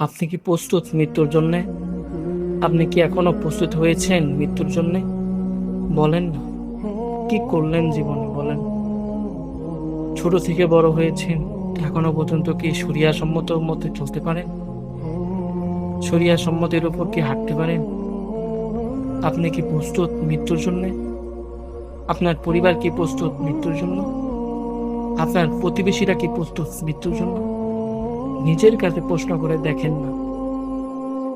আপনি কি প্রস্তুত মৃত্যুর জন্য? আপনি কি এখনও প্রস্তুত হয়েছেন মৃত্যুর জন্য? বলেন না। কি করলেন জীবনে, বলেন? ছোট থেকে বড় হয়েছেন, এখনও পর্যন্ত কি সরিয়া সম্মত মতে চলতে পারেন? সরিয়া সম্মতের উপর কি হাঁটতে পারেন? আপনি কি প্রস্তুত মৃত্যুর জন্য? আপনার পরিবার কি প্রস্তুত মৃত্যুর জন্য? আপনার প্রতিবেশীরা কি প্রস্তুত মৃত্যুর জন্য? নিজের কাছে প্রশ্ন করে দেখেন না।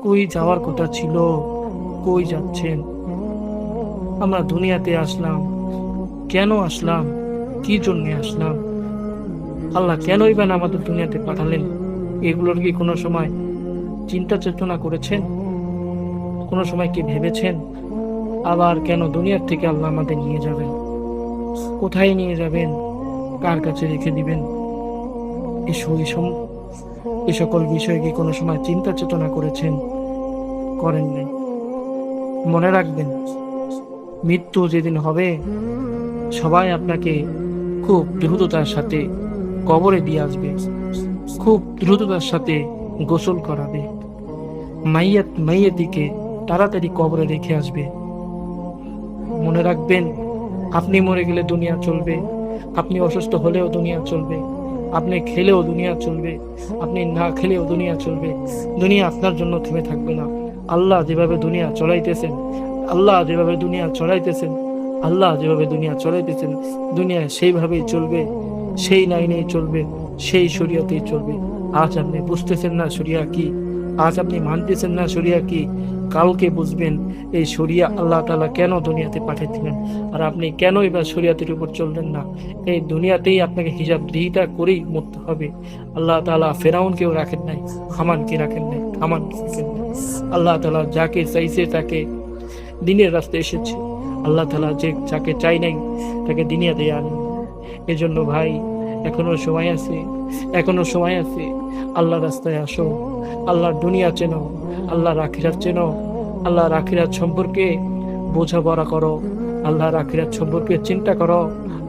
কই যাওয়ার কথা ছিল, কই যাচ্ছেন? আমরা দুনিয়াতে আসলাম। কেন আসলাম? কি জন্য আসলাম? আল্লাহ কেনই বা আমাদের দুনিয়াতে পাঠালেন? এগুলোর কি কোনো সময় চিন্তা চেতনা করেছেন? কোনো সময় কি ভেবেছেন? আবার কেন দুনিয়ার থেকে আল্লাহ আমাদের নিয়ে যাবেন? কোথায় নিয়ে যাবেন? কার কাছে রেখে দিবেন? এই সম- এ সকল বিষয়ে কি কোনো সময় চিন্তা চেতনা করেছেন? করেন নাই। মনে রাখবেন, মৃত্যু যেদিন হবে, সবাই আপনাকে খুব দ্রুততার সাথে কবরে দিয়ে আসবে। খুব দ্রুততার সাথে গোসল করাবে। মাইয়াত মাইয়াতিকে তাড়াতাড়ি কবরে রেখে আসবে। মনে রাখবেন, আপনি মরে গেলে দুনিয়া চলবে, আপনি অসুস্থ হলেও দুনিয়া চলবে। আপনি খেলেও দুনিয়া চলবে, আপনি না খেলেও দুনিয়া চলবে। দুনিয়া আপনার জন্য থেমে থাকবে না। আল্লাহ যেভাবে দুনিয়া চলাইতেছেন, আল্লাহ যেভাবে দুনিয়া চলাইতেছেন, আল্লাহ যেভাবে দুনিয়া চলাইতেছেন, দুনিয়া সেইভাবেই চলবে, সেই লাইনেই চলবে, সেই শরিয়াতেই চলবে। আজ আপনি বুঝতেছেন না শরিয়া কি? আজ আপনি মানতেছেন না শরিয়া কি? কালকে বুঝবেন এই শরিয়া আল্লাহ তালা কেন দুনিয়াতে পাঠিয়েছিলেন আর আপনি কেন এবার শরিয়াতের উপর চললেন না? এই দুনিয়াতেই আপনাকে হিজাব দিহিতা করেই মরতে হবে। আল্লাহ তাআলা ফেরাউনকেও রাখেন নাই, হামানকে রাখেন নাই হামানকে রাখেন আল্লাহ তালা যাকে চাইছে তাকে দিনের রাস্তায় এসেছে। আল্লাহ তালা যে যাকে চাই নাই তাকে দুনিয়াতে আনেন। এজন্য ভাই এখনও সময় আছে, এখনও সময় আছে। আল্লাহ রাস্তায় আসো, আল্লাহর দুনিয়া চেনো, আল্লাহর আখিরাত চেনো, আল্লাহর আখিরাত সম্পর্কে বোঝাপড়া করো, আল্লাহর আখিরাত সম্পর্কে চিন্তা করো,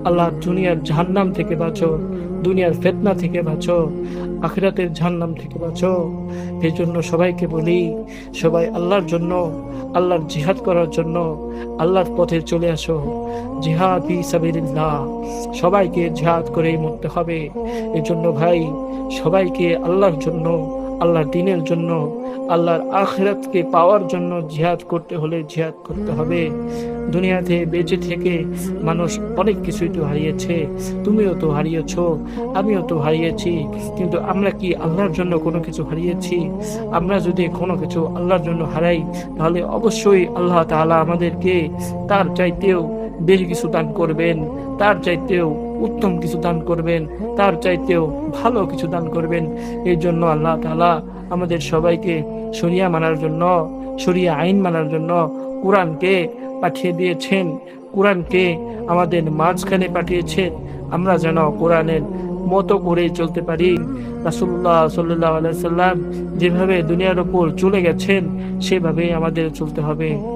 আল্লাহর দুনিয়ার জাহান্নাম থেকে বাঁচো, দুনিয়ার ফেতনা থেকে বাঁচো, আখিরাতের জাহান্নাম থেকে বাঁচো। এই জন্য সবাইকে বলি, সবাই আল্লাহর জন্য আল্লাহর জিহাদ করার জন্য আল্লাহর পথে চলে আসো। জিহাদ সাবিরিল্লাহ সবাইকে জিহাদ করেই মরতে হবে। এজন্য জন্য ভাই, সবাইকে আল্লাহর জন্য আল্লাহর দিনের জন্য, আল্লাহর আখিরাতকে পাওয়ার জন্য জিহাদ করতে হলে জিহাদ করতে হবে। দুনিয়াতে বেঁচে থেকে মানুষ অনেক কিছুই তো হারিয়েছে, তুমিও তো হারিয়েছো, আমিও তো হারিয়েছি, কিন্তু আমরা কি আল্লাহর জন্য কোনো কিছু হারিয়েছি? আমরা যদি কোনো কিছু আল্লাহর জন্য হারাই, তাহলে অবশ্যই আল্লাহ তাআলা আমাদেরকে তার চাইতেও বেশি কিছু দান করবেন, তার চাইতেও উত্তম কিছু দান করবেন, তার চাইতেও ভালো কিছু দান করবেন। এই জন্য আল্লাহ তাআলা আমাদের সবাইকে শরিয়া মানার জন্য, শরিয়া আইন মানার জন্য কোরআনকে পাঠিয়ে দিয়েছেন। কোরআনকে আমাদের মাঝখানে পাঠিয়েছেন। আমরা যেন কোরআনের মতো করে চলতে পারি। রাসুল্লাহ সাল্লাহ সাল্লাম যেভাবে দুনিয়ার ওপর চলে গেছেন সেভাবে আমাদের চলতে হবে।